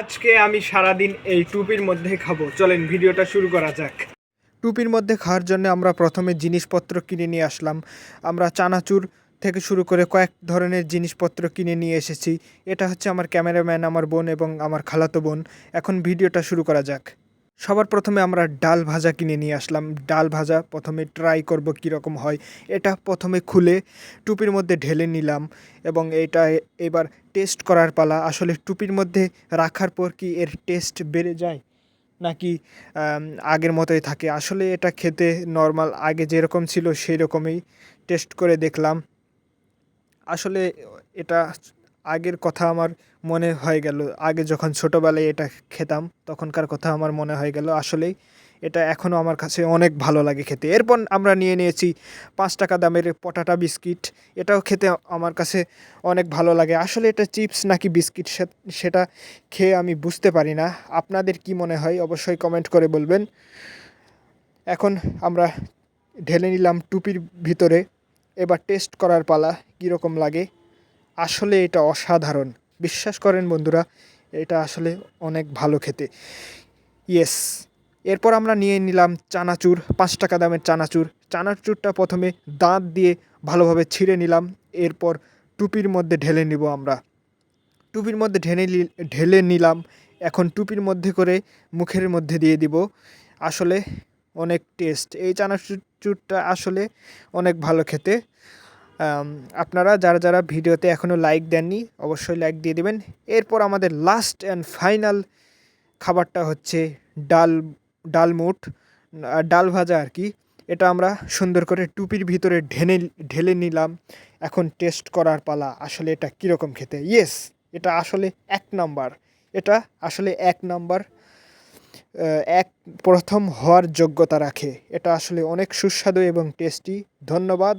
আজকে আমি সারাদিন এই টুপির মধ্যে খাব। চলেন, ভিডিওটা শুরু করা যাক। টুপির মধ্যে খাওয়ার জন্য আমরা প্রথমে জিনিসপত্র কিনে নিয়ে আসলাম। আমরা চানাচুর থেকে শুরু করে কয়েক ধরনের জিনিসপত্র কিনে নিয়ে এসেছি। এটা হচ্ছে আমার ক্যামেরাম্যান, আমার বোন এবং আমার খালাতো বোন। এখন ভিডিওটা শুরু করা যাক। সবার প্রথমে আমরা ডাল ভাজা কিনে নিয়ে আসলাম। ডাল ভাজা প্রথমে ট্রাই করব কীরকম হয়। এটা প্রথমে খুলে টুপির মধ্যে ঢেলে নিলাম এবং এটা এবার টেস্ট করার পালা। আসলে টুপির মধ্যে রাখার পর কি এর টেস্ট বেড়ে যায়? নাকি আগের মতোই থাকে? আসলে এটা খেতে নর্মাল আগে যেরকম ছিল সেই রকমই টেস্ট করে দেখলাম। আসলে এটা আগের কথা আমার মনে হয়ে গেল। আগে যখন ছোটোবেলায় এটা খেতাম, তখনকার কথা আমার মনে হয়ে গেল। আসলেই এটা এখনও আমার কাছে অনেক ভালো লাগে খেতে। এরপর আমরা নিয়ে নিয়েছি পাঁচ টাকা দামের পটাটা বিস্কিট। এটাও খেতে আমার কাছে অনেক ভালো লাগে। আসলে এটা চিপস নাকি বিস্কিট সেটা খেয়ে আমি বুঝতে পারি না। আপনাদের কি মনে হয়? অবশ্যই কমেন্ট করে বলবেন। এখন আমরা ঢেলে নিলাম টুপির ভিতরে। এবার টেস্ট করার পালা কীরকম লাগে? আসলে এটা অসাধারণ। বিশ্বাস করেন বন্ধুরা, এটা আসলে অনেক ভালো খেতে। ইয়েস, এরপর আমরা নিয়ে নিলাম চানাচুর, পাঁচ টাকা দামের চানাচুর। চানাচুরটা প্রথমে দাঁত দিয়ে ভালোভাবে ছিঁড়ে নিলাম, এরপর টুপির মধ্যে ঢেলে নিব আমরা। টুপির মধ্যে ঢেলে ঢেলে নিলাম, এখন টুপির মধ্যে করে মুখের মধ্যে দিয়ে দিব। আসলে অনেক টেস্ট। এই চানাচুরটা আসলে অনেক ভালো খেতে। আপনারা যারা যারা ভিডিওতে এখনও লাইক দেননি, অবশ্যই লাইক দিয়ে দেবেন। এরপর আমাদের লাস্ট অ্যান্ড ফাইনাল খাবারটা হচ্ছে ডাল ডালমুট ডাল ভাজা আর কি। এটা আমরা সুন্দর করে টুপির ভিতরে ঢেলে ঢেলে নিলাম। এখন টেস্ট করার পালা, আসলে এটা কীরকম খেতে? ইয়েস এটা আসলে এক নাম্বার। এটা আসলে এক নাম্বার এক প্রথম হওয়ার যোগ্যতা রাখে। এটা আসলে অনেক সুস্বাদু এবং টেস্টি ধন্যবাদ।